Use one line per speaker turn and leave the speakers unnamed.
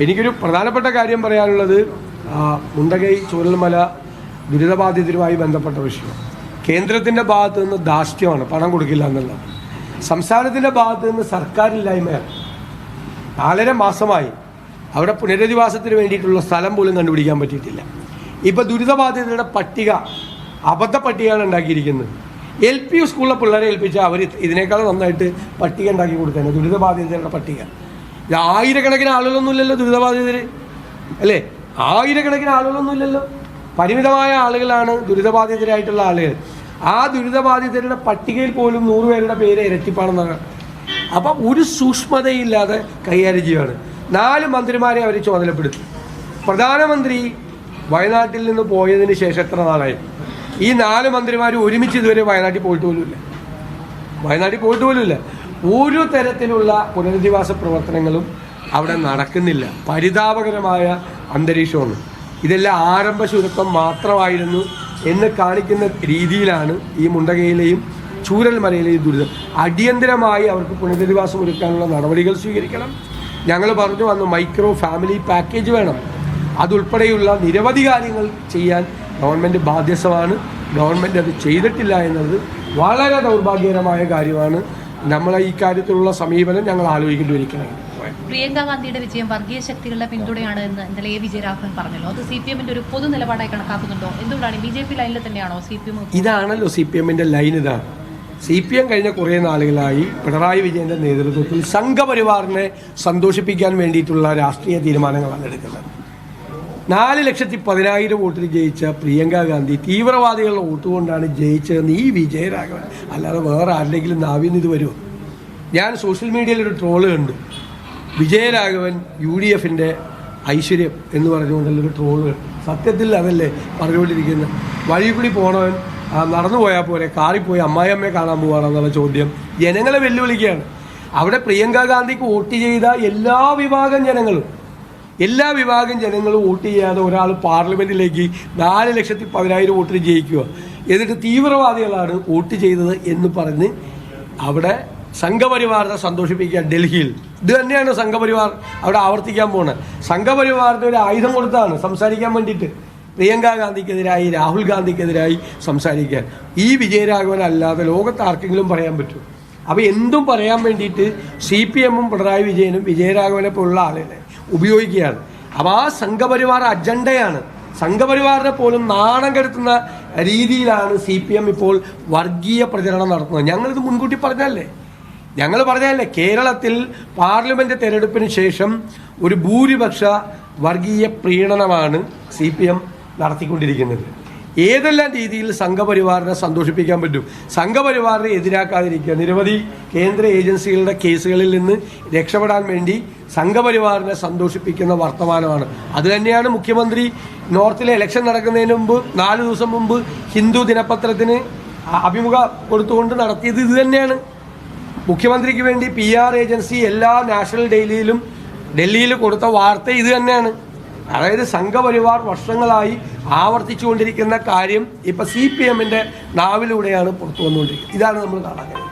എനിക്കൊരു പ്രധാനപ്പെട്ട കാര്യം പറയാനുള്ളത് മുണ്ടകൈ ചൂരൽമല ദുരിതബാധിതരുമായി ബന്ധപ്പെട്ട വിഷയം. കേന്ദ്രത്തിന്റെ ഭാഗത്ത് നിന്ന് ധാർഷ്ട്യമാണ് പണം കൊടുക്കില്ല എന്നുള്ളത്. സംസ്ഥാനത്തിന്റെ ഭാഗത്ത് നിന്ന് സർക്കാരില്ലായ്മയാണ്. നാലര മാസമായി അവിടെ പുനരധിവാസത്തിന് വേണ്ടിയിട്ടുള്ള സ്ഥലം പോലും കണ്ടുപിടിക്കാൻ പറ്റിയിട്ടില്ല. ഇപ്പോൾ ദുരിതബാധിതരുടെ പട്ടിക അബദ്ധ പട്ടികയാണ് ഉണ്ടാക്കിയിരിക്കുന്നത്. എൽ പി സ്കൂളിലെ പിള്ളേരെ ഏൽപ്പിച്ചാൽ അവർ ഇതിനേക്കാൾ നന്നായിട്ട് പട്ടിക ഉണ്ടാക്കി കൊടുത്തേനെ ദുരിതബാധിതരുടെ പട്ടിക. ആയിരക്കണക്കിന് ആളുകളൊന്നുമില്ലല്ലോ ദുരിതബാധിതർ അല്ലേ? ആയിരക്കണക്കിന് ആളുകളൊന്നുമില്ലല്ലോ പരിമിതമായ ആളുകളാണ് ദുരിതബാധിതരായിട്ടുള്ള ആളുകൾ. ആ ദുരിതബാധിതരുടെ പട്ടികയിൽ പോലും നൂറുപേരുടെ പേര് ഇരട്ടിപ്പാണെന്നാണ്. അപ്പം ഒരു സൂക്ഷ്മതയില്ലാതെ കൈകാര്യം ചെയ്യുകയാണ് നാല് മന്ത്രിമാരെ അവർ ചുമതലപ്പെടുത്തി. പ്രധാനമന്ത്രി വയനാട്ടിൽ നിന്ന് പോയതിന് ശേഷം എത്ര നാളായി? ഈ നാല് മന്ത്രിമാർ ഒരുമിച്ച് ഇതുവരെ വയനാട്ടിൽ പോയിട്ട് പോലുമില്ല. വയനാട്ടിൽ പോയിട്ട് പോലുമില്ല. ഒരു തരത്തിലുള്ള പുനരധിവാസ പ്രവർത്തനങ്ങളും അവിടെ നടക്കുന്നില്ല. പരിതാപകരമായ അന്തരീക്ഷമാണ്. ഇതെല്ലാം ആരംഭ ശുരുക്കം മാത്രമായിരുന്നു എന്ന് കാണിക്കുന്ന രീതിയിലാണ് ഈ മുണ്ടകയിലെയും ചൂരൽമലയിലെയും ദുരിതം. അടിയന്തരമായി അവർക്ക് പുനരധിവാസം ഒരുക്കാനുള്ള നടപടികൾ സ്വീകരിക്കണം. ഞങ്ങൾ പറഞ്ഞു വന്ന മൈക്രോ ഫാമിലി പാക്കേജ് വേണം. അതുൾപ്പെടെയുള്ള നിരവധി കാര്യങ്ങൾ ചെയ്യാൻ ഗവൺമെന്റ് ബാധ്യസ്ഥമാണ്. ഗവൺമെന്റ് അത് ചെയ്തിട്ടില്ല എന്നത് വളരെ ദൗർഭാഗ്യകരമായ കാര്യമാണ്. നമ്മൾ ഈ കാര്യത്തിലുള്ള സമീപനം ഞങ്ങൾ ആലോചിക്കേണ്ടി ഇരിക്കണം
പ്രിയങ്ക ഗാന്ധിയുടെ വിജയം വർഗീയ ശക്തികളുടെ പിന്തുണയാണ് എന്ന് ഇന്നലെ എ വിജയരാഘവൻ പറഞ്ഞല്ലോ. അത് സി പി എമ്മിന്റെ ഒരു പൊതു നിലപാടായി കണക്കാക്കുന്നുണ്ടോ? എന്തുകൊണ്ടാണ് ബി ജെ പി ലൈനിൽ തന്നെയാണോ സി പി എം
ഇതാണല്ലോ സി പി എമ്മിന്റെ ലൈൻ ഇതാണ് സി പി എം കഴിഞ്ഞ കുറേ നാളുകളായി പിണറായി വിജയന്റെ നേതൃത്വത്തിൽ സംഘപരിവാറിനെ സന്തോഷിപ്പിക്കാൻ വേണ്ടിയിട്ടുള്ള രാഷ്ട്രീയ തീരുമാനങ്ങളാണ് എടുക്കുന്നത്. നാല് ലക്ഷത്തി പതിനായിരം വോട്ടിൽ ജയിച്ച പ്രിയങ്ക ഗാന്ധി തീവ്രവാദികളുടെ വോട്ട് കൊണ്ടാണ് ജയിച്ചതെന്ന് ഈ വിജയരാഘവൻ. അല്ലാതെ വേറെ ആരുടെങ്കിലും നാവിന്ന് ഇത് വരുമോ ഞാൻ സോഷ്യൽ മീഡിയയിൽ ഒരു ട്രോൾ കണ്ടു. വിജയരാഘവൻ യു ഡി എഫിന്റെ ഐശ്വര്യം എന്ന് പറഞ്ഞുകൊണ്ടുള്ളൊരു ട്രോൾ സത്യത്തിൽ അതല്ലേ പറഞ്ഞുകൊണ്ടിരിക്കുന്നത്? വഴി കൂടി പോണവൻ നടന്നു പോയാൽ പോലെ കാറിൽ പോയി അമ്മായിയമ്മയെ കാണാൻ പോവാണെന്നുള്ള ചോദ്യം ജനങ്ങളെ വെല്ലുവിളിക്കുകയാണ്. അവിടെ പ്രിയങ്ക ഗാന്ധിക്ക് വോട്ട് ചെയ്ത എല്ലാ വിഭാഗം ജനങ്ങളും എല്ലാ വിഭാഗം ജനങ്ങളും വോട്ട് ചെയ്യാതെ ഒരാൾ പാർലമെന്റിലേക്ക് നാല് ലക്ഷത്തി പതിനായിരം വോട്ടിന് ജയിക്കുക. എന്നിട്ട് തീവ്രവാദികളാണ് വോട്ട് ചെയ്തത് എന്ന് പറഞ്ഞ് അവിടെ സംഘപരിവാറിനെ സന്തോഷിപ്പിക്കുക ഡൽഹിയിൽ. ഇത് തന്നെയാണ് സംഘപരിവാർ അവിടെ ആവർത്തിക്കാൻ പോകുന്നത് സംഘപരിവാറിന് ഒരു ആയുധം കൊടുത്താണ് സംസാരിക്കാൻ വേണ്ടിയിട്ട്. പ്രിയങ്ക ഗാന്ധിക്കെതിരായി രാഹുൽ ഗാന്ധിക്കെതിരായി സംസാരിക്കാൻ ഈ വിജയരാഘവൻ അല്ലാതെ ലോകത്ത് ആർക്കെങ്കിലും പറയാൻ പറ്റും. അപ്പോൾ എന്തും പറയാൻ വേണ്ടിയിട്ട് സി പി എമ്മും പിണറായി വിജയനും വിജയരാഘവനെ പോലുള്ള ആളുകളെ ഉപയോഗിക്കുകയാണ്. അപ്പോൾ ആ സംഘപരിവാർ അജണ്ടയാണ്. സംഘപരിവാറിനെ പോലും നാണം കെടുത്തുന്ന രീതിയിലാണ് സി പി എം ഇപ്പോൾ വർഗീയ പ്രചരണം നടത്തുന്നത്. ഞങ്ങളിത് മുൻകൂട്ടി പറഞ്ഞല്ലേ ഞങ്ങൾ പറഞ്ഞല്ലേ കേരളത്തിൽ പാർലമെന്റ് തെരഞ്ഞെടുപ്പിന് ശേഷം ഒരു ഭൂരിപക്ഷ വർഗീയ പ്രീണനമാണ് സി പി എം നടത്തിക്കൊണ്ടിരിക്കുന്നത്. ഏതെല്ലാം രീതിയിൽ സംഘപരിവാറിനെ സന്തോഷിപ്പിക്കാൻ പറ്റും? സംഘപരിവാറിനെ എതിരാക്കാതിരിക്കുക. നിരവധി കേന്ദ്ര ഏജൻസികളുടെ കേസുകളിൽ നിന്ന് രക്ഷപ്പെടാൻ വേണ്ടി സംഘപരിവാറിനെ സന്തോഷിപ്പിക്കുന്ന വർത്തമാനമാണ്. അതുതന്നെയാണ് മുഖ്യമന്ത്രി നോർത്തിലെ ഇലക്ഷൻ നടക്കുന്നതിന് മുമ്പ് നാല് ദിവസം മുമ്പ് ഹിന്ദു ദിനപത്രത്തിന് അഭിമുഖ കൊടുത്തുകൊണ്ട് നടത്തിയത് ഇത് തന്നെയാണ്. മുഖ്യമന്ത്രിക്ക് വേണ്ടി പി ആർ ഏജൻസി എല്ലാ നാഷണൽ ഡെയിലിയിലും ഡൽഹിയിൽ കൊടുത്ത വാർത്ത ഇത് തന്നെയാണ്. അതായത് സംഘപരിവാർ വർഷങ്ങളായി ആവർത്തിച്ചുകൊണ്ടിരിക്കുന്ന കാര്യം ഇപ്പം സി പി എമ്മിന്റെ നാവിലൂടെയാണ് പുറത്തു വന്നുകൊണ്ടിരിക്കുന്നത്. ഇതാണ് നമ്മൾ കാണാൻ കഴിയുന്നത്.